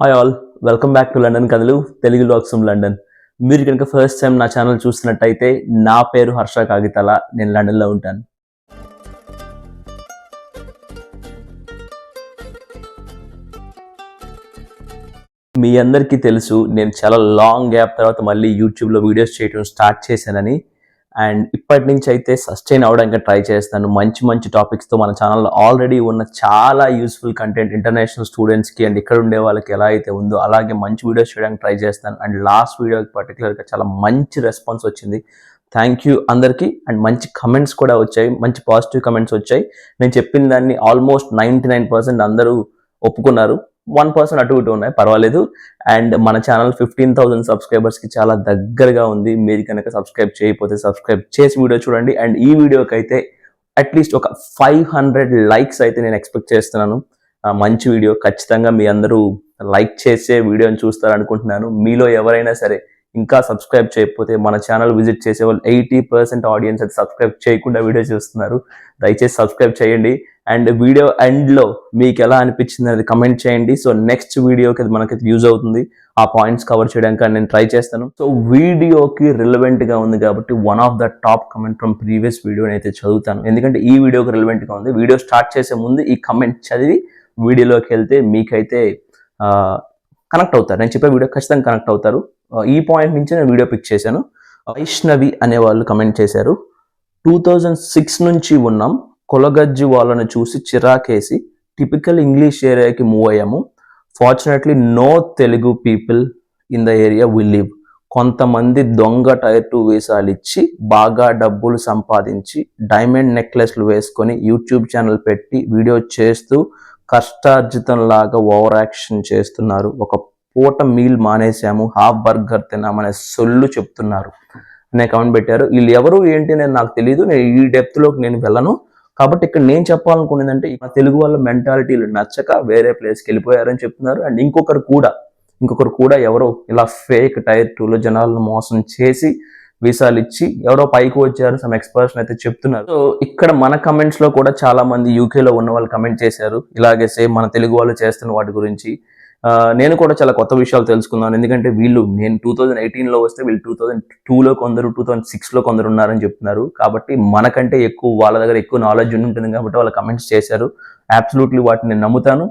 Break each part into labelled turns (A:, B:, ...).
A: Hi all welcome back to London కథలు Telugu lakhs London మీరు కనుక ఫస్ట్ టైం నా ఛానల్ చూస్తున్నట్టయితే నా పేరు హర్ష కాగితాల నేను లండన్లో ఉంటాను. మీ అందరికీ తెలుసు నేను చాలా లాంగ్ గ్యాప్ తర్వాత మళ్ళీ యూట్యూబ్లో వీడియోస్ చేయడం స్టార్ట్ చేశానని. అండ్ ఇప్పటి నుంచి అయితే సస్టైన్ అవడానికి ట్రై చేస్తాను. మంచి మంచి టాపిక్స్తో మన ఛానల్లో ఆల్రెడీ ఉన్న చాలా యూస్ఫుల్ కంటెంట్ ఇంటర్నేషనల్ స్టూడెంట్స్కి అండ్ ఇక్కడ ఉండే వాళ్ళకి ఎలా అయితే ఉందో అలాగే మంచి వీడియోస్ చేయడానికి ట్రై చేస్తాను. అండ్ లాస్ట్ వీడియోకి పర్టికులర్గా చాలా మంచి రెస్పాన్స్ వచ్చింది. థ్యాంక్ యూ అందరికీ. అండ్ మంచి కమెంట్స్ కూడా వచ్చాయి. మంచి పాజిటివ్ కమెంట్స్ వచ్చాయి. నేను చెప్పిన దాన్ని ఆల్మోస్ట్ నైంటీ నైన్ పర్సెంట్ అందరూ ఒప్పుకున్నారు. వన్ పర్సెంట్ అటు ఇటు ఉన్నాయి పర్వాలేదు. అండ్ మన ఛానల్ ఫిఫ్టీన్ థౌసండ్ సబ్స్క్రైబర్స్కి చాలా దగ్గరగా ఉంది. మీరు కనుక సబ్స్క్రైబ్ చేయకపోతే సబ్స్క్రైబ్ చేసి వీడియో చూడండి. అండ్ ఈ వీడియోకి అయితే అట్లీస్ట్ ఒక ఫైవ్ హండ్రెడ్ లైక్స్ అయితే నేను ఎక్స్పెక్ట్ చేస్తున్నాను. మంచి వీడియో. ఖచ్చితంగా మీ అందరూ లైక్ చేసే వీడియోని చూస్తారనుకుంటున్నాను. మీలో ఎవరైనా సరే ఇంకా సబ్స్క్రైబ్ చేయకపోతే మన ఛానల్ విజిట్ చేసే వాళ్ళు ఎయిటీ పర్సెంట్ ఆడియన్స్ అయితే సబ్స్క్రైబ్ చేయకుండా వీడియో చూస్తున్నారు. దయచేసి సబ్స్క్రైబ్ చేయండి. అండ్ వీడియో ఎండ్లో మీకు ఎలా అనిపించింది అనేది కమెంట్ చేయండి. సో నెక్స్ట్ వీడియోకి అది మనకి యూజ్ అవుతుంది. ఆ పాయింట్స్ కవర్ చేయడానికి నేను ట్రై చేస్తాను. సో వీడియోకి రిలవెంట్గా ఉంది కాబట్టి one of the top comment from previous video అయితే చదువుతాను. ఎందుకంటే ఈ వీడియోకి రిలవెంట్గా ఉంది. వీడియో స్టార్ట్ చేసే ముందు ఈ కమెంట్ చదివి వీడియోలోకి వెళ్తే మీకైతే కనెక్ట్ అవుతారు. నేను చెప్పే వీడియో ఖచ్చితంగా కనెక్ట్ అవుతారు. ఈ పాయింట్ నుంచి నేను వీడియో పిక్ చేశాను. వైష్ణవి అనే వాళ్ళు కమెంట్ చేశారు. టూ థౌజండ్ సిక్స్ నుంచి ఉన్నాం. కొలగజ్జి వాళ్ళని చూసి చిరాకేసి టిపికల్ ఇంగ్లీష్ ఏరియాకి మూవ్ అయ్యాము. Fortunately no Telugu people in the area we live కొంతమంది దొంగ టైర్ టూ వీసాలు ఇచ్చి బాగా డబ్బులు సంపాదించి డైమండ్ నెక్లెస్లు వేసుకొని యూట్యూబ్ ఛానల్ పెట్టి వీడియో చేస్తూ కష్టార్జితం లాగా ఓవర్ యాక్షన్ చేస్తున్నారు. ఒక పూట మీల్ మానేసాము హాఫ్ బర్గర్ తిన్నామనే సొల్లు చెప్తున్నారు. అనే కామెంట్ పెట్టారు. వీళ్ళు ఎవరు ఏంటి అనేది నాకు తెలియదు నేను ఈ డెప్త్లోకి నేను వెళ్ళను. కాబట్టి ఇక్కడ నేను చెప్పాలనుకునేదంటే మన తెలుగు వాళ్ళ మెంటాలిటీలు నచ్చక వేరే ప్లేస్కి వెళ్ళిపోయారని చెప్తున్నారు. అండ్ ఇంకొకరు కూడా ఇంకొకరు కూడా ఎవరో ఇలా ఫేక్ టైర్ టూలో జనాలను మోసం చేసి వీసాలు ఇచ్చి ఎవరో పైకి వచ్చారు సమ్ ఎక్స్పర్ట్స్ అయితే చెప్తున్నారు. సో ఇక్కడ మన కమెంట్స్లో కూడా చాలా మంది ఉన్న వాళ్ళు కమెంట్ చేశారు. ఇలాగే సేమ్ మన తెలుగు వాళ్ళు చేస్తున్న వాటి గురించి. నేను కూడా చాలా కొత్త విషయాలు తెలుసుకున్నాను. ఎందుకంటే వీళ్ళు నేను టూ థౌజండ్ ఎయిటీన్లో వస్తే వీళ్ళు టూ థౌజండ్ టూలో కొందరు టూ థౌజండ్ సిక్స్లో కొందరు ఉన్నారని చెప్తున్నారు. కాబట్టి మనకంటే ఎక్కువ వాళ్ళ దగ్గర ఎక్కువ నాలెడ్జ్ ఉంటుంది కాబట్టి వాళ్ళు కమెంట్స్ చేశారు. అబ్సల్యూట్లీ వాటిని నేను నమ్ముతాను.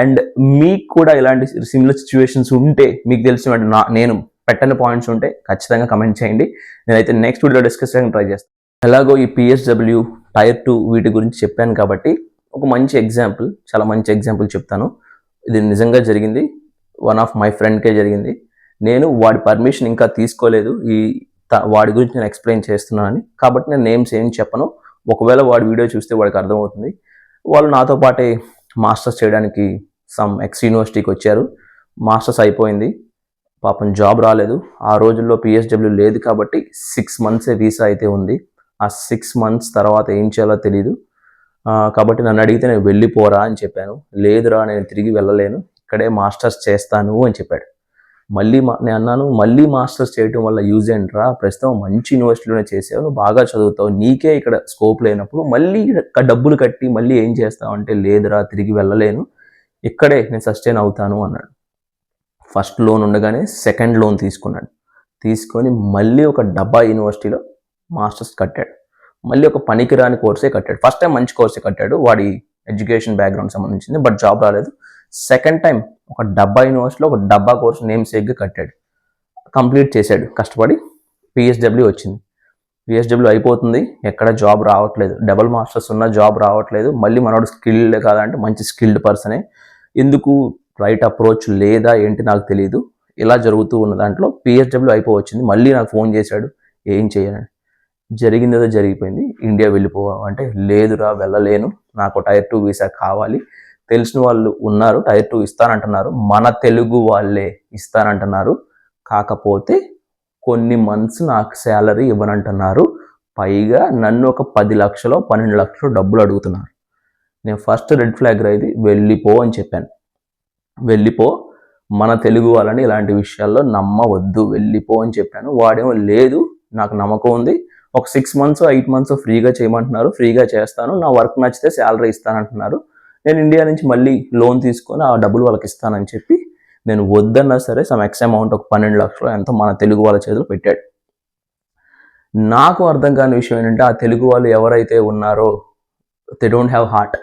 A: అండ్ మీకు కూడా ఇలాంటి సిమిలర్ సిచ్యువేషన్స్ ఉంటే మీకు తెలిసిన నా నేను పెట్టని పాయింట్స్ ఉంటే ఖచ్చితంగా కమెంట్ చేయండి. నేనైతే నెక్స్ట్ వీడియో డిస్కస్ చేయడానికి ట్రై చేస్తాను. ఎలాగో ఈ పిఎస్డబ్ల్యూ టైర్ టూ వీటి గురించి చెప్పాను కాబట్టి ఒక మంచి ఎగ్జాంపుల్ చాలా మంచి ఎగ్జాంపుల్ చెప్తాను. ఇది నిజంగా జరిగింది. వన్ ఆఫ్ మై ఫ్రెండ్కే జరిగింది. నేను వాడి పర్మిషన్ ఇంకా తీసుకోలేదు. ఈ త- వాడి గురించి నేను ఎక్స్ప్లెయిన్ చేస్తున్నానని. కాబట్టి నేను నేమ్స్ ఏం చెప్పను. ఒకవేళ వాడి వీడియో చూస్తే వాడికి అర్థమవుతుంది. వాళ్ళు నాతో పాటే మాస్టర్స్ చేయడానికి సమ్ ఎక్స్ యూనివర్సిటీకి వచ్చారు. మాస్టర్స్ అయిపోయింది. పాపం జాబ్ రాలేదు. ఆ రోజుల్లో పిఎస్డబ్ల్యూ లేదు కాబట్టి సిక్స్ మంత్సే వీసా అయితే ఉంది. ఆ సిక్స్ మంత్స్ తర్వాత ఏం చేయాలో తెలియదు కాబట్టి నన్ను అడిగితే నేను వెళ్ళిపోరా అని చెప్పాను. లేదురా నేను తిరిగి వెళ్ళలేను. ఇక్కడే మాస్టర్స్ చేస్తాను అని చెప్పాడు. మళ్ళీ మా నేను అన్నాను మళ్ళీ మాస్టర్స్ చేయడం వల్ల యూజ్ ఏంట్రా? ప్రస్తుతం మంచి యూనివర్సిటీలోనే చేసావు నువ్వు బాగా చదువుతావు నీకే ఇక్కడ స్కోప్ లేనప్పుడు మళ్ళీ ఇక్కడ డబ్బులు కట్టి మళ్ళీ ఏం చేస్తావు అంటే లేదురా తిరిగి వెళ్ళలేను. ఇక్కడే నేను సస్టైన్ అవుతాను అన్నాడు. ఫస్ట్ లోన్ ఉండగానే సెకండ్ లోన్ తీసుకున్నాడు. తీసుకొని మళ్ళీ ఒక డబ్బా యూనివర్సిటీలో మాస్టర్స్ కట్టాడు. మళ్ళీ ఒక పనికిరాని కోర్సే కట్టాడు. ఫస్ట్ టైం మంచి కోర్సే కట్టాడు. వాడి ఎడ్యుకేషన్ బ్యాక్గ్రౌండ్ సంబంధించింది బట్ జాబ్ రాలేదు. సెకండ్ టైం ఒక డబ్బా యూనివర్సిటీలో ఒక డబ్బా కోర్స్ నేమ్ సేక్గా కట్టాడు. కంప్లీట్ చేశాడు. కష్టపడి పిఎస్డబ్ల్యూ వచ్చింది. పిఎస్డబ్ల్యూ అయిపోతుంది. ఎక్కడ జాబ్ రావట్లేదు. డబల్ మాస్టర్స్ ఉన్న జాబ్ రావట్లేదు. మళ్ళీ మనోడు స్కిల్డ్ కాదంటే మంచి స్కిల్డ్ పర్సనే ఎందుకు రైట్ అప్రోచ్ లేదా ఏంటి నాకు తెలియదు ఇలా జరుగుతూ ఉన్న దాంట్లో పిఎస్డబ్ల్యూ అయిపోవచ్చింది. మళ్ళీ నాకు ఫోన్ చేశాడు. ఏం చేయాలని జరిగిందో జరిగిపోయింది. ఇండియా వెళ్ళిపోవా అంటే లేదురా వెళ్ళలేను. నాకు టైర్ టూ వీసా కావాలి. తెలిసిన వాళ్ళు ఉన్నారు టైర్ టూ ఇస్తానంటున్నారు. మన తెలుగు వాళ్ళే ఇస్తానంటున్నారు. కాకపోతే కొన్ని మంత్స్ నాకు శాలరీ ఇవ్వనంటున్నారు. పైగా నన్ను ఒక పది లక్షలు పన్నెండు లక్షలు డబ్బులు అడుగుతున్నారు. నేను ఫస్ట్ రెడ్ ఫ్లాగ్ రైది వెళ్ళిపో అని చెప్పాను. వెళ్ళిపో మన తెలుగు వాళ్ళని ఇలాంటి విషయాల్లో నమ్మవద్దు వెళ్ళిపో అని చెప్పాను. వాడేమో లేదు నాకు నమ్మకం ఉంది. ఒక సిక్స్ మంత్స్ ఎయిట్ మంత్స్ ఫ్రీగా చేయమంటున్నారు. ఫ్రీగా చేస్తాను. నా వర్క్ నచ్చితే శాలరీ ఇస్తానంటున్నారు. నేను ఇండియా నుంచి మళ్ళీ లోన్ తీసుకొని ఆ డబ్బులు వాళ్ళకి ఇస్తానని చెప్పి నేను వద్దన్నా సరే సమ్ ఎక్స్ అమౌంట్ ఒక పన్నెండు లక్షలు ఎంతో మన తెలుగు వాళ్ళ చేతిలో పెట్టాడు. నాకు అర్థం కాని విషయం ఏంటంటే ఆ తెలుగు వాళ్ళు ఎవరైతే ఉన్నారో they don't have heart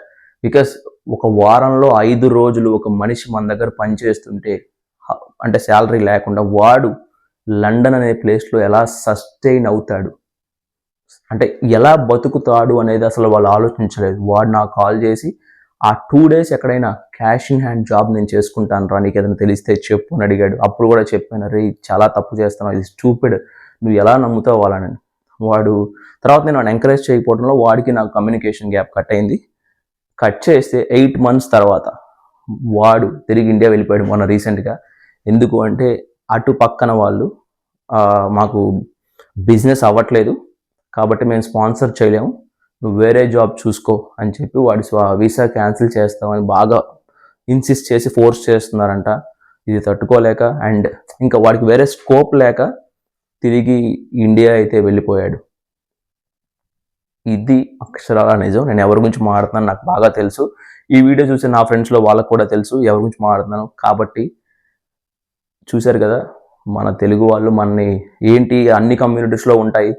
A: because ఒక వారంలో ఐదు రోజులు ఒక మనిషి మన దగ్గర పనిచేస్తుంటే అంటే శాలరీ లేకుండా వాడు లండన్ అనే ప్లేస్లో ఎలా సస్టైన్ అవుతాడు? అంటే ఎలా బతుకుతాడు అనేది అసలు వాళ్ళు ఆలోచించలేదు. వాడు నాకు కాల్ చేసి ఆ టూ డేస్ ఎక్కడైనా క్యాష్ ఇన్ హ్యాండ్ జాబ్ నేను చేసుకుంటాను రా నీకు ఏదైనా తెలిస్తే చెప్పు అని అడిగాడు. అప్పుడు కూడా చెప్పాను రే చాలా తప్పు చేస్తున్నావు ఇది స్టూపిడ్ నువ్వు ఎలా నమ్ముతావు వాళ్ళని? వాడు తర్వాత నేను వాడిని ఎంకరేజ్ చేయకపోవడంలో వాడికి నాకు కమ్యూనికేషన్ గ్యాప్ కట్ అయింది. కట్ చేస్తే ఎయిట్ మంత్స్ తర్వాత వాడు తిరిగి ఇండియా వెళ్ళిపోయాడు మొన్న రీసెంట్గా ఎందుకు అంటే అటు పక్కన వాళ్ళు మాకు బిజినెస్ అవ్వట్లేదు. కాబట్టి మేము స్పాన్సర్ చేయలేము. నువ్వు వేరే జాబ్ చూసుకో అని చెప్పి వాడి వీసా క్యాన్సిల్ చేస్తామని బాగా ఇన్సిస్ట్ చేసి ఫోర్స్ చేస్తున్నారంట. ఇది తట్టుకోలేక అండ్ ఇంకా వాడికి వేరే స్కోప్ లేక తిరిగి ఇండియా అయితే వెళ్ళిపోయాడు. ఇది అక్షరాల నిజం. నేను ఎవరి గురించి మాట్లాడుతున్నాను నాకు బాగా తెలుసు. ఈ వీడియో చూసి నా ఫ్రెండ్స్లో వాళ్ళకు కూడా తెలుసు ఎవరి గురించి మాట్లాడుతున్నాను. కాబట్టి చూశారు కదా మన తెలుగు వాళ్ళు మనని ఏంటి అన్ని కమ్యూనిటీస్లో ఉంటాయి.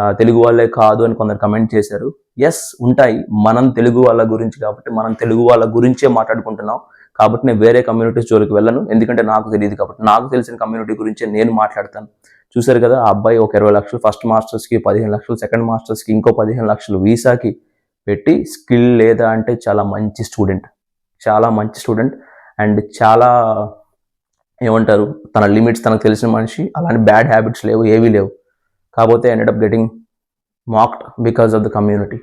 A: తెలుగు వాళ్ళే కాదు అని కొందరు కమెంట్ చేశారు. ఎస్ ఉంటాయి. మనం తెలుగు వాళ్ళ గురించి కాబట్టి మనం తెలుగు వాళ్ళ గురించే మాట్లాడుకుంటున్నాం. కాబట్టి నేను వేరే కమ్యూనిటీస్ జోలికి వెళ్ళను. ఎందుకంటే నాకు తెలియదు కాబట్టి. నాకు తెలిసిన కమ్యూనిటీ గురించే నేను మాట్లాడతాను. చూశారు కదా ఆ అబ్బాయి ఒక ఇరవై లక్షలు ఫస్ట్ మాస్టర్స్కి పదిహేను లక్షలు సెకండ్ మాస్టర్స్కి ఇంకో పదిహేను లక్షలు వీసాకి పెట్టి స్కిల్ లేదా అంటే చాలా మంచి స్టూడెంట్ చాలా మంచి స్టూడెంట్ అండ్ చాలా ఏమంటారు? తన లిమిట్స్ తనకు తెలిసిన మనిషి. అలాంటి బ్యాడ్ హ్యాబిట్స్ లేవు ఏవీ లేవు. కాకపోతే ended up getting mocked because of the community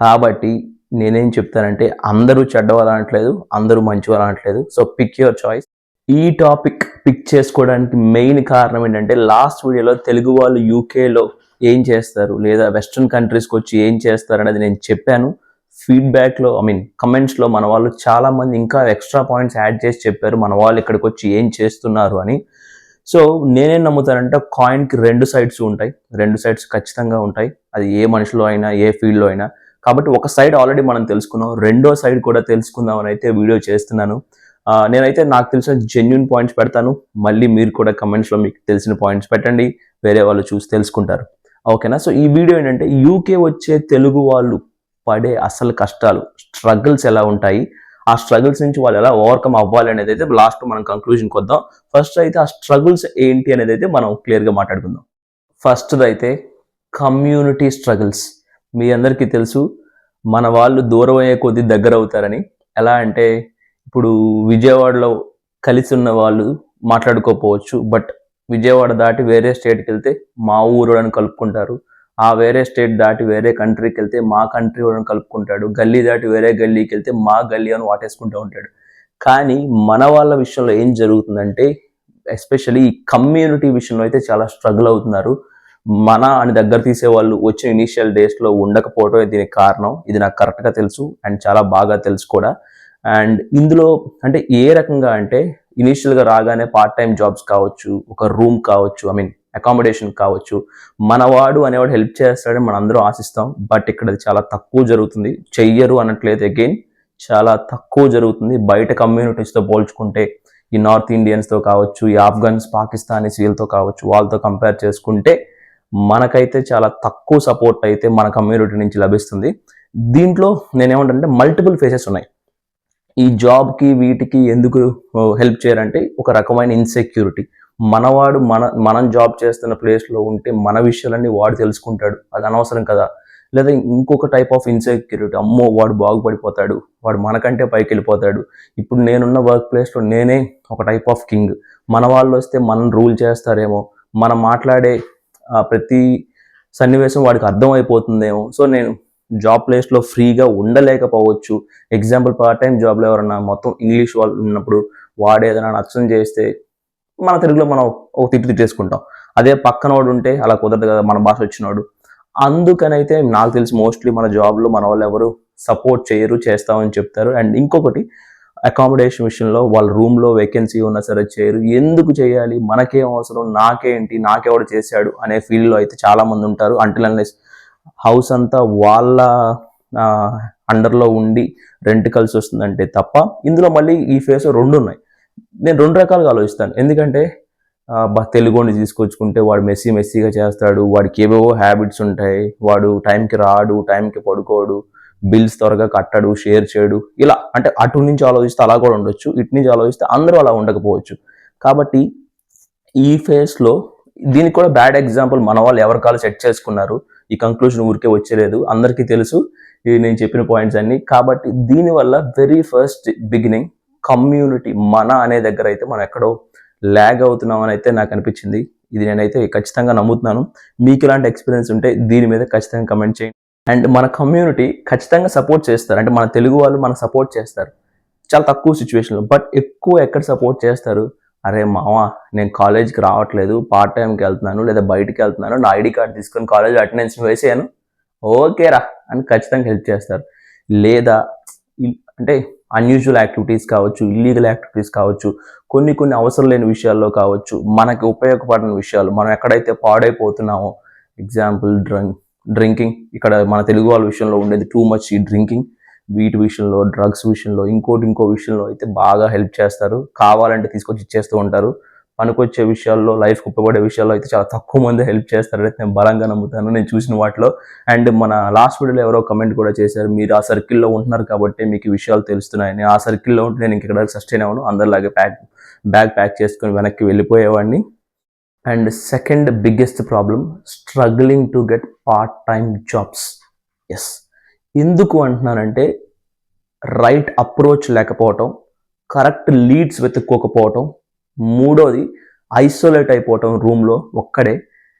A: కాబట్టి నేనేం చెప్తానంటే అందరూ చెడ్డవాళ్ళు అనట్లేదు అందరూ మంచివాళ్ళు అనట్లేదు. సో పిక్ యువర్ చాయిస్ ఈ టాపిక్ పిక్ చేసుకోవడానికి మెయిన్ కారణం ఏంటంటే లాస్ట్ వీడియోలో తెలుగు వాళ్ళు యూకేలో ఏం చేస్తారు లేదా వెస్ట్రన్ కంట్రీస్కి వచ్చి ఏం చేస్తారు అనేది నేను చెప్పాను. ఫీడ్బ్యాక్లో ఐ మీన్ కమెంట్స్లో మన వాళ్ళు చాలామంది ఇంకా ఎక్స్ట్రా పాయింట్స్ యాడ్ చేసి చెప్పారు. మన వాళ్ళు ఇక్కడికి వచ్చి ఏం చేస్తున్నారు అని. సో నేనేం నమ్ముతానంటే కాయిన్కి రెండు సైడ్స్ ఉంటాయి. రెండు సైడ్స్ ఖచ్చితంగా ఉంటాయి. అది ఏ మనిషిలో అయినా ఏ ఫీల్డ్లో అయినా. కాబట్టి ఒక సైడ్ ఆల్రెడీ మనం తెలుసుకున్నాం. రెండో సైడ్ కూడా తెలుసుకుందామని అయితే వీడియో చేస్తున్నాను. నేనైతే నాకు తెలిసిన జెన్యున్ పాయింట్స్ పెడతాను. మళ్ళీ మీరు కూడా కమెంట్స్లో మీకు తెలిసిన పాయింట్స్ పెట్టండి. వేరే వాళ్ళు చూసి తెలుసుకుంటారు. ఓకేనా సో ఈ వీడియో ఏంటంటే యూకే వచ్చే తెలుగు వాళ్ళు పడే అసలు కష్టాలు స్ట్రగుల్స్ ఎలా ఉంటాయి? ఆ స్ట్రగుల్స్ నుంచి వాళ్ళు ఎలా ఓవర్కమ్ అవ్వాలి అనేది అయితే లాస్ట్ మనం కంక్లూజన్కి వద్దాం. ఫస్ట్ అయితే ఆ స్ట్రగుల్స్ ఏంటి అనేది అయితే మనం క్లియర్గా మాట్లాడుకుందాం. ఫస్ట్ది అయితే కమ్యూనిటీ స్ట్రగుల్స్ మీ అందరికీ తెలుసు మన వాళ్ళు దూరం అయ్యే కొద్దీ దగ్గర అవుతారని. ఎలా అంటే ఇప్పుడు విజయవాడలో కలిసి ఉన్న వాళ్ళు మాట్లాడుకోకపోవచ్చు బట్ విజయవాడ దాటి వేరే స్టేట్కి వెళ్తే మా ఊరు అని కలుపుకుంటారు. ఆ వేరే స్టేట్ దాటి వేరే కంట్రీకి వెళ్తే మా కంట్రీ వాళ్ళని కలుపుకుంటాడు. గల్లీ దాటి వేరే గల్లీకి వెళ్తే మా గల్లీ అని వాటేసుకుంటూ ఉంటాడు. కానీ మన వాళ్ళ విషయంలో ఏం జరుగుతుందంటే ఎస్పెషల్లీ ఈ కమ్యూనిటీ విషయంలో అయితే చాలా స్ట్రగుల్ అవుతున్నారు. మన అని దగ్గర తీసే వాళ్ళు వచ్చిన ఇనీషియల్ డేస్లో ఉండకపోవడమే దీనికి కారణం. ఇది నాకు కరెక్ట్గా తెలుసు అండ్ చాలా బాగా తెలుసు కూడా. అండ్ ఇందులో అంటే ఏ రకంగా అంటే ఇనీషియల్గా రాగానే పార్ట్ టైం జాబ్స్ కావచ్చు ఒక రూమ్ కావచ్చు ఐ మీన్ అకామిడేషన్ కావచ్చు. మనవాడు అనేవాడు హెల్ప్ చేస్తాడని మనం అందరూ ఆశిస్తాం. బట్ ఇక్కడ అది చాలా తక్కువ జరుగుతుంది. చెయ్యరు అన్నట్లయితే అగైన్ చాలా తక్కువ జరుగుతుంది. బయట కమ్యూనిటీస్తో పోల్చుకుంటే ఈ నార్త్ ఇండియన్స్తో కావచ్చు ఈ ఆఫ్ఘన్స్ పాకిస్తానీస్ వీళ్ళతో కావచ్చు వాళ్ళతో కంపేర్ చేసుకుంటే మనకైతే చాలా తక్కువ సపోర్ట్ అయితే మన కమ్యూనిటీ నుంచి లభిస్తుంది. దీంట్లో నేనేమంటే మల్టిపుల్ ఫేసెస్ ఉన్నాయి. ఈ జాబ్కి వీటికి ఎందుకు uh, హెల్ప్ చేయరంటే ఒక రకమైన ఇన్సెక్యూరిటీ మనవాడు మన మనం జాబ్ చేస్తున్న ప్లేస్లో ఉంటే మన విషయాలన్నీ వాడు తెలుసుకుంటాడు. అది అనవసరం కదా. లేదా ఇంకొక టైప్ ఆఫ్ ఇన్సెక్యూరిటీ. అమ్మో వాడు బాగుపడిపోతాడు. వాడు మనకంటే పైకి వెళ్ళిపోతాడు ఇప్పుడు నేనున్న వర్క్ ప్లేస్లో నేనే ఒక టైప్ ఆఫ్ కింగ్. మన వాళ్ళు వస్తే మనం రూల్ చేస్తారేమో. మనం మాట్లాడే ప్రతి సన్నివేశం వాడికి అర్థమైపోతుందేమో. సో నేను జాబ్ ప్లేస్లో ఫ్రీగా ఉండలేకపోవచ్చు. ఎగ్జాంపుల్ పార్ట్ టైం జాబ్లో ఎవరన్నా మొత్తం ఇంగ్లీష్ వాళ్ళు ఉన్నప్పుడు వాడు ఏదైనా నచ్చం చేస్తే మన తెలుగులో మనం ఒక తిట్టు తిట్టేసుకుంటాం. అదే పక్కన వాడు ఉంటే అలా కుదరదు కదా మన భాష వచ్చినోడు. అందుకనైతే నాకు తెలిసి మోస్ట్లీ మన జాబ్లో మన వాళ్ళు ఎవరు సపోర్ట్ చేయరు చేస్తామని చెప్తారు. అండ్ ఇంకొకటి అకామిడేషన్ విషయంలో వాళ్ళ రూమ్లో వేకెన్సీ ఉన్నా సరే చేయరు. ఎందుకు చేయాలి? మనకేం అవసరం? నాకేంటి? నాకెవడు చేశాడు? అనే ఫీల్డ్లో అయితే చాలా మంది ఉంటారు. అంటిల్ అన్లెస్ హౌస్ అంతా వాళ్ళ అండర్లో ఉండి రెంట్ కలిసి వస్తుందంటే తప్ప ఇందులో మళ్ళీ ఈ ఫేస్ రెండు ఉన్నాయి నేను రెండు రకాలుగా ఆలోచిస్తాను. ఎందుకంటే తెలుగుని తీసుకొచ్చుకుంటే వాడు మెస్సీ మెస్సీగా చేస్తాడు వాడికి ఏవేవో హ్యాబిట్స్ ఉంటాయి వాడు టైంకి రాడు టైంకి పడుకోడు బిల్స్ త్వరగా కట్టడు షేర్ చేయడు ఇలా అంటే అటు నుంచి ఆలోచిస్తే అలా కూడా ఉండొచ్చు ఇటు నుంచి ఆలోచిస్తే అందరూ అలా ఉండకపోవచ్చు. కాబట్టి ఈ ఫేస్లో దీనికి కూడా బ్యాడ్ ఎగ్జాంపుల్ మన వాళ్ళు ఎవరికాలు సెట్ చేసుకున్నారు ఈ కంక్లూజన్ ఊరికే వచ్చేలేదు అందరికీ తెలుసు ఈ నేను చెప్పిన పాయింట్స్ అన్ని. కాబట్టి దీనివల్ల వెరీ ఫస్ట్ బిగినింగ్ కమ్యూనిటీ మన అనే దగ్గర అయితే మనం ఎక్కడో ల్యాగ్ అవుతున్నాం అని అయితే నాకు అనిపించింది. ఇది నేనైతే ఖచ్చితంగా నమ్ముతున్నాను. మీకు ఇలాంటి ఎక్స్పీరియన్స్ ఉంటే దీని మీద ఖచ్చితంగా కమెంట్ చేయండి. అండ్ మన కమ్యూనిటీ ఖచ్చితంగా సపోర్ట్ చేస్తారు. అంటే మన తెలుగు వాళ్ళు మన సపోర్ట్ చేస్తారు. చాలా తక్కువ సిచ్యువేషన్లో బట్ ఎక్కువ ఎక్కడ సపోర్ట్ చేస్తారు? అరే మావా నేను కాలేజ్కి రావట్లేదు. పార్ట్ టైంకి వెళ్తున్నాను లేదా బయటికి వెళ్తున్నాను. నా ఐడి కార్డ్ తీసుకొని కాలేజ్ అటెండెన్స్ వేసాను ఓకేరా అని ఖచ్చితంగా హెల్ప్ చేస్తారు. లేదా అంటే అన్యూజువల్ యాక్టివిటీస్ కావచ్చు ఇల్లీగల్ యాక్టివిటీస్ కావచ్చు కొన్ని కొన్ని అవసరం లేని విషయాల్లో కావచ్చు మనకి ఉపయోగపడిన విషయాలు మనం ఎక్కడైతే పాడైపోతున్నామో ఎగ్జాంపుల్ డ్రింక్ డ్రింకింగ్ ఇక్కడ మన తెలుగు వాళ్ళ విషయంలో ఉండేది టూ మచ్ ఈ డ్రింకింగ్ వీటి విషయంలో డ్రగ్స్ విషయంలో ఇంకోటి ఇంకో విషయంలో అయితే బాగా హెల్ప్ చేస్తారు కావాలంటే తీసుకొచ్చి ఇచ్చేస్తూ ఉంటారు. పనికొచ్చే విషయాల్లో లైఫ్కి ఉపయోగపడే విషయాల్లో అయితే చాలా తక్కువ మంది హెల్ప్ చేస్తారని నేను బలంగా నమ్ముతాను. నేను చూసిన వాటిలో. అండ్ మన లాస్ట్ వీడియోలో ఎవరో కమెంట్ కూడా చేశారు. మీరు ఆ సర్కిల్లో ఉంటున్నారు కాబట్టి మీకు విషయాలు తెలుస్తున్నాయని. ఆ సర్కిల్లో ఉంటే నేను ఇక్కడ సస్టైన్ అవ్వను. అందరిలాగే ప్యాక్ బ్యాగ్ ప్యాక్ చేసుకొని వెనక్కి వెళ్ళిపోయేవాడిని. And second biggest problem struggling to get part time jobs yes ఎందుకు అంటున్నానంటే రైట్ అప్రోచ్ లేకపోవటం కరెక్ట్ లీడ్స్ వెతుక్కోకపోవటం మూడోది ఐసోలేట్ అయిపోవటం రూమ్లో ఒక్కడే.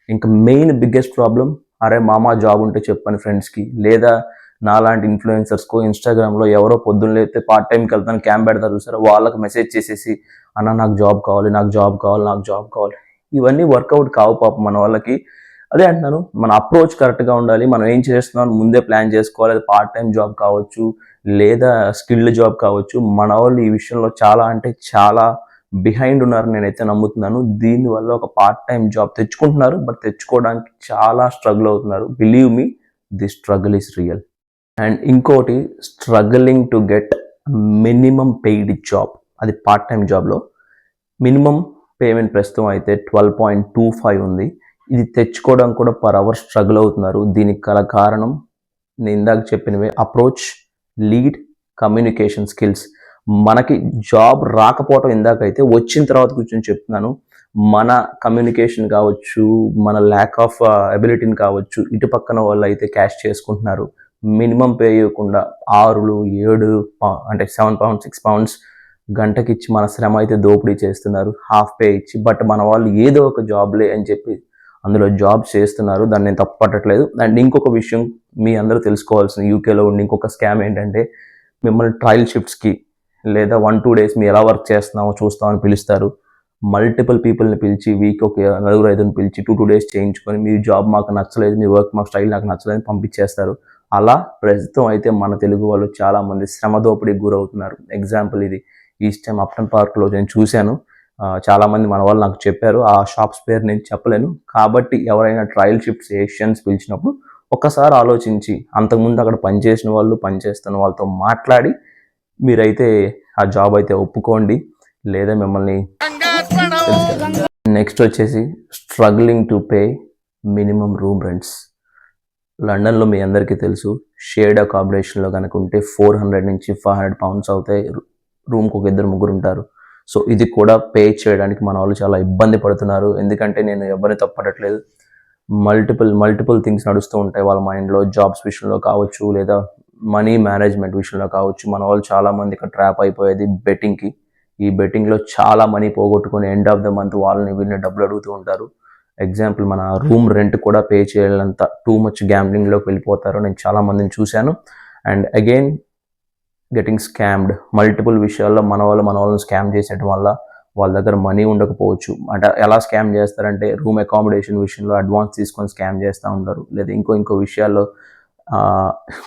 A: ఇంకా మెయిన్ బిగ్గెస్ట్ ప్రాబ్లం అరే మామ జాబ్ ఉంటే చెప్పని ఫ్రెండ్స్కి లేదా నాలాంటి ఇన్ఫ్లుయెన్సర్స్కో ఇన్స్టాగ్రామ్లో ఎవరో పొద్దున్న లేతే పార్ట్ టైంకి వెళ్తాను క్యాంప్ పెడతారు చూసారా వాళ్ళకి మెసేజ్ చేసేసి అన్న నాకు జాబ్ కావాలి నాకు జాబ్ కావాలి నాకు జాబ్ కావాలి. ఇవన్నీ వర్కౌట్ కావు పాపం మన వాళ్ళకి. అదే అంటున్నాను మన అప్రోచ్ కరెక్ట్గా ఉండాలి మనం ఏం చేస్తున్నాం ముందే ప్లాన్ చేసుకోవాలి అది పార్ట్ టైం జాబ్ కావచ్చు లేదా స్కిల్డ్ జాబ్ కావచ్చు. మన వాళ్ళు ఈ విషయంలో చాలా అంటే చాలా బిహైండ్ ఉన్నారు నేనైతే నమ్ముతున్నాను. దీనివల్ల ఒక పార్ట్ టైం జాబ్ తెచ్చుకుంటున్నారు. బట్ తెచ్చుకోవడానికి చాలా స్ట్రగుల్ అవుతున్నారు. Believe me the struggle is real and ఇంకోటి struggling to get minimum paid job అది పార్ట్ టైం జాబ్లో మినిమం పేమెంట్ ప్రస్తుతం అయితే ట్వెల్వ్ పాయింట్ టూ ఫైవ్ ఉంది. ఇది తెచ్చుకోవడం కూడా పర్ అవర్ స్ట్రగుల్ అవుతున్నారు. దీనికి గల కారణం నేను ఇందాక చెప్పినవే అప్రోచ్ లీడ్ కమ్యూనికేషన్ స్కిల్స్ మనకి జాబ్ రాకపోవటం ఇందాకైతే వచ్చిన తర్వాత కూర్చొని చెప్తున్నాను. మన కమ్యూనికేషన్ కావచ్చు మన ల్యాక్ ఆఫ్ అబిలిటీని కావచ్చు ఇటు పక్కన వాళ్ళు అయితే క్యాష్ చేసుకుంటున్నారు. మినిమం పే ఇవ్వకుండా ఆరులు ఏడు అంటే సెవెన్ పౌండ్స్ సిక్స్ పౌండ్స్ గంటకి ఇచ్చి మన శ్రమ అయితే దోపిడీ చేస్తున్నారు. హాఫ్ పే ఇచ్చి బట్ మన వాళ్ళు ఏదో ఒక జాబ్లే అని చెప్పి అందులో జాబ్ చేస్తున్నారు. దాన్ని నేను తప్పట్టట్లేదు అండ్ ఇంకొక విషయం మీ అందరూ తెలుసుకోవాల్సిన యూకేలో ఉండి ఇంకొక స్కామ్ ఏంటంటే మిమ్మల్ని ట్రయల్ షిఫ్ట్స్కి లేదా వన్ టూ డేస్ మీరు ఎలా వర్క్ చేస్తున్నామో చూస్తామని పిలుస్తారు. మల్టిపుల్ పీపుల్ని పిలిచి వీక్ ఒక నలుగురు ఐదుని పిలిచి టూ టూ డేస్ చేయించుకొని మీ జాబ్ మాకు నచ్చలేదు మీ వర్క్ మా స్టైల్ నాకు నచ్చలేదు పంపించేస్తారు. అలా ప్రస్తుతం అయితే మన తెలుగు వాళ్ళు చాలామంది శ్రమ దోపిడీకి గురవుతున్నారు. ఎగ్జాంపుల్ ఇది. ఈస్ట్ టైం అప్టన్ పార్క్లో నేను చూశాను. చాలామంది మన వాళ్ళు నాకు చెప్పారు. ఆ షాప్స్ పేరు నేను చెప్పలేను. కాబట్టి ఎవరైనా ట్రయల్ షిఫ్ట్స్ ఏషియన్స్ పిలిచినప్పుడు ఒకసారి ఆలోచించి అంతకుముందు అక్కడ పనిచేసిన వాళ్ళు పనిచేస్తున్న వాళ్ళతో మాట్లాడి మీరైతే ఆ జాబ్ అయితే ఒప్పుకోండి లేదా మిమ్మల్ని నెక్స్ట్ వచ్చేసి struggling to pay minimum room rents. లండన్లో మీ అందరికీ తెలుసు షేర్డ్ అకామిడేషన్లో కనుక ఉంటే ఫోర్ హండ్రెడ్ నుంచి ఫైవ్ హండ్రెడ్ పౌండ్స్ అవుతాయి రూమ్కి ఒక ఇద్దరు ముగ్గురు ఉంటారు. సో ఇది కూడా పే చేయడానికి మన వాళ్ళు చాలా ఇబ్బంది పడుతున్నారు. ఎందుకంటే నేను ఎవరిని తప్పట్లేదు మల్టిపుల్ మల్టిపుల్ థింగ్స్ నడుస్తూ ఉంటాయి వాళ్ళ మైండ్లో జాబ్స్ విషయంలో కావచ్చు లేదా మనీ మేనేజ్మెంట్ విషయంలో కావచ్చు మన వాళ్ళు చాలామంది ఇక్కడ ట్రాప్ అయిపోయేది బెట్టింగ్కి ఈ బెట్టింగ్లో చాలా మనీ పోగొట్టుకుని ఎండ్ ఆఫ్ ద మంత్ వాళ్ళని వీళ్ళని డబ్బులు అడుగుతూ ఉంటారు. ఎగ్జాంపుల్ మన రూమ్ రెంట్ కూడా పే చేయాలంత టూ మచ్ గ్యాంబ్లింగ్లోకి వెళ్ళిపోతారు నేను చాలా మందిని చూశాను. And again getting scammed multiple విషయాల్లో మన వాళ్ళు మన వాళ్ళని స్కామ్ చేసేయడం వల్ల వాళ్ళ దగ్గర మనీ ఉండకపోవచ్చు. అంటే ఎలా స్కామ్ చేస్తారంటే రూమ్ అకామిడేషన్ విషయంలో అడ్వాన్స్ తీసుకొని స్కామ్ చేస్తూ ఉంటారు. లేదా ఇంకో ఇంకో విషయాల్లో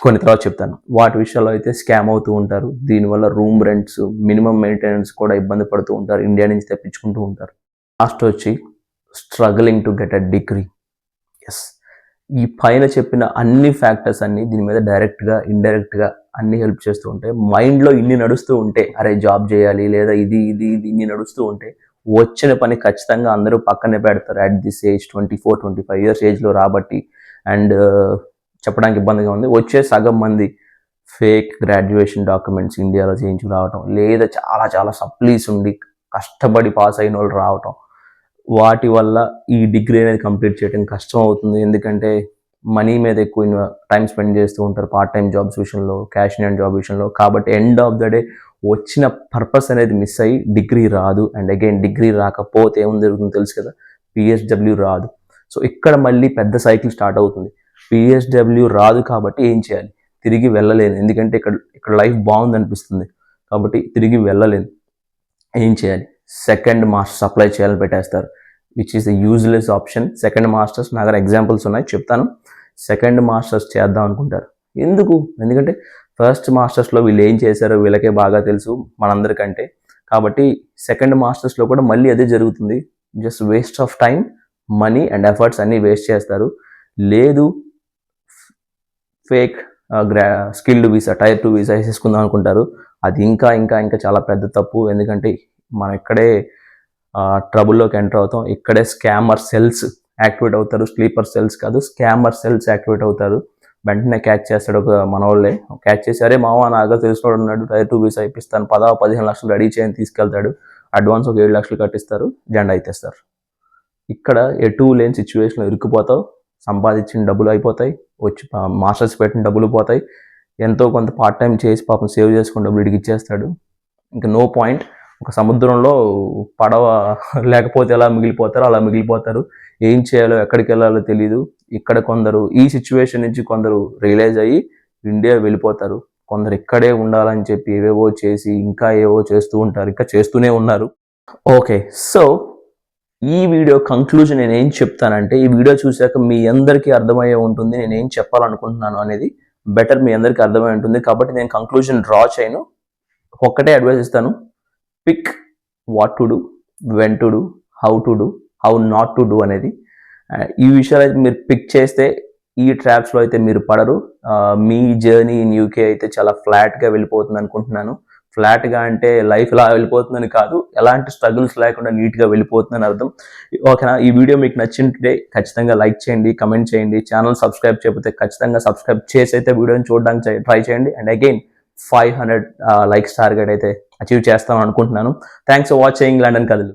A: కొన్ని తర్వాత చెప్తాను. వాటి విషయాల్లో అయితే స్కామ్ అవుతూ ఉంటారు. దీనివల్ల రూమ్ రెంట్స్ మినిమం మెయింటెనెన్స్ కూడా ఇబ్బంది పడుతూ ఉంటారు. ఇండియా నుంచి తెప్పించుకుంటూ ఉంటారు. లాస్ట్ వచ్చి struggling to get a degree yes ఈ పైన చెప్పిన అన్ని ఫ్యాక్టర్స్ అన్ని దీని మీద డైరెక్ట్గా ఇండైరెక్ట్గా అన్ని హెల్ప్ చేస్తూ ఉంటాయి మైండ్లో ఇన్ని నడుస్తూ ఉంటే అరే జాబ్ చేయాలి లేదా ఇది ఇది ఇది ఇన్ని నడుస్తూ ఉంటే వచ్చిన పని ఖచ్చితంగా అందరూ పక్కనే పెడతారు. At this age twenty four twenty five years ఏజ్లో రాబట్టి అండ్ చెప్పడానికి ఇబ్బందిగా ఉంది. వచ్చే సగం మంది ఫేక్ గ్రాడ్యుయేషన్ డాక్యుమెంట్స్ ఇండియాలో చేయించుకు రావటం లేదా చాలా చాలా సప్లీస్ ఉండి కష్టపడి పాస్ అయిన వాళ్ళు రావటం వాటి వల్ల ఈ డిగ్రీ అనేది కంప్లీట్ చేయడం కష్టం అవుతుంది. ఎందుకంటే మనీ మీద ఎక్కువ టైం స్పెండ్ చేస్తూ ఉంటారు పార్ట్ టైం జాబ్స్ విషయంలో క్యాష్ అండ్ జాబ్ విషయంలో. కాబట్టి ఎండ్ ఆఫ్ ద డే వచ్చిన పర్పస్ అనేది మిస్ అయ్యి డిగ్రీ రాదు. అండ్ అగైన్ డిగ్రీ రాకపోతే ఏం జరుగుతుందో తెలుసు కదా పిఎస్డబ్ల్యూ రాదు. సో ఇక్కడ మళ్ళీ పెద్ద సైకిల్ స్టార్ట్ అవుతుంది. పిఎస్డబ్ల్యూ రాదు కాబట్టి ఏం చేయాలి? తిరిగి వెళ్ళలేను. ఎందుకంటే ఇక్కడ ఇక్కడ లైఫ్ బాగుంది అనిపిస్తుంది కాబట్టి తిరిగి వెళ్ళలేను. ఏం చేయాలి? సెకండ్ మాస్టర్ సప్లై చేయాలని పెట్టేస్తారు. Which is the useless option second masters నా దగ్గర ఎగ్జాంపుల్స్ ఉన్నాయి చెప్తాను. సెకండ్ మాస్టర్స్ చేద్దాం అనుకుంటారు. ఎందుకు? ఎందుకంటే ఫస్ట్ మాస్టర్స్లో వీళ్ళు ఏం చేశారో వీళ్ళకే బాగా తెలుసు మనందరికంటే. కాబట్టి సెకండ్ మాస్టర్స్లో కూడా మళ్ళీ అదే జరుగుతుంది. Just waste of time money and efforts అన్నీ వేస్ట్ చేస్తారు. లేదు ఫేక్ గ్రా skilled visa tier two visa వేసేసుకుందాం అనుకుంటారు. అది ఇంకా ఇంకా ఇంకా చాలా పెద్ద తప్పు. ఎందుకంటే మనం ఇక్కడే ట్రబుల్లోకి ఎంటర్ అవుతాం. ఇక్కడే స్కామర్ సెల్స్ యాక్టివేట్ అవుతారు. స్లీపర్ సెల్స్ కాదు స్కామర్ సెల్స్ యాక్టివేట్ అవుతారు. వెంటనే క్యాచ్ చేస్తాడు ఒక మనవాళ్ళే క్యాచ్ చేసి అరే మామ నాగా తెలిసినోడు ఉన్నాడు టైర్ టూ వీసా ఇప్పిస్తాను. పదవ పదిహేను లక్షలు రెడీ చేయని తీసుకెళ్తాడు. అడ్వాన్స్ ఒక ఏడు లక్షలు కట్టిస్తారు. జెండా అయితేస్తారు ఇక్కడ ఎటు లేని సిచ్యువేషన్లో ఇరుక్కుపోతావు. సంపాదించిన డబ్బులు అయిపోతాయి. వచ్చి మాస్టర్స్ పెట్టిన డబ్బులు పోతాయి. ఎంతో కొంత పార్ట్ టైం చేసి పాపం సేవ్ చేసుకుని డబ్బులు ఇడికి ఇచ్చేస్తాడు. ఇంకా నో పాయింట్ ఒక సముద్రంలో పడవ లేకపోతే ఎలా మిగిలిపోతారో అలా మిగిలిపోతారు. ఏం చేయాలో ఎక్కడికి వెళ్ళాలో తెలియదు ఇక్కడ కొందరు ఈ సిచ్యువేషన్ నుంచి కొందరు రియలైజ్ అయ్యి ఇండియా వెళ్ళిపోతారు. కొందరు ఇక్కడే ఉండాలని చెప్పి ఏవేవో చేసి ఇంకా ఏవో చేస్తూ ఉంటారు. ఇంకా చేస్తూనే ఉన్నారు. ఓకే సో ఈ వీడియో కంక్లూజన్ నేను ఏం చెప్తానంటే ఈ వీడియో చూశాక మీ అందరికీ అర్థమయ్యే ఉంటుంది నేను ఏం చెప్పాలనుకుంటున్నాను అనేది బెటర్ మీ అందరికీ అర్థమై ఉంటుంది. కాబట్టి నేను కంక్లూజన్ డ్రా చేయను. ఒక్కటే అడ్వైస్ ఇస్తాను. Pick what to do when to do how to do how not to do అనేది. ఈ విషయాలు అయితే మీరు పిక్ చేస్తే ఈ ట్రాప్స్లో అయితే మీరు పడరు. మీ జర్నీ ఇన్ యూకే అయితే చాలా ఫ్లాట్గా వెళ్ళిపోతుంది అనుకుంటున్నాను. ఫ్లాట్గా అంటే లైఫ్ ఇలా వెళ్ళిపోతుందని కాదు ఎలాంటి స్ట్రగుల్స్ లేకుండా నీట్గా వెళ్ళిపోతుందని అర్థం. ఓకేనా? ఈ వీడియో మీకు నచ్చింటే ఖచ్చితంగా లైక్ చేయండి కమెంట్ చేయండి ఛానల్ సబ్స్క్రైబ్ చేయకపోతే ఖచ్చితంగా సబ్స్క్రైబ్ చేసి అయితే వీడియోని చూడడానికి ట్రై చేయండి. And again five hundred likes target అయితే అచీవ్ చేస్తాం అనుకుంటున్నాను. Thanks for watching. లండన్ కథలు.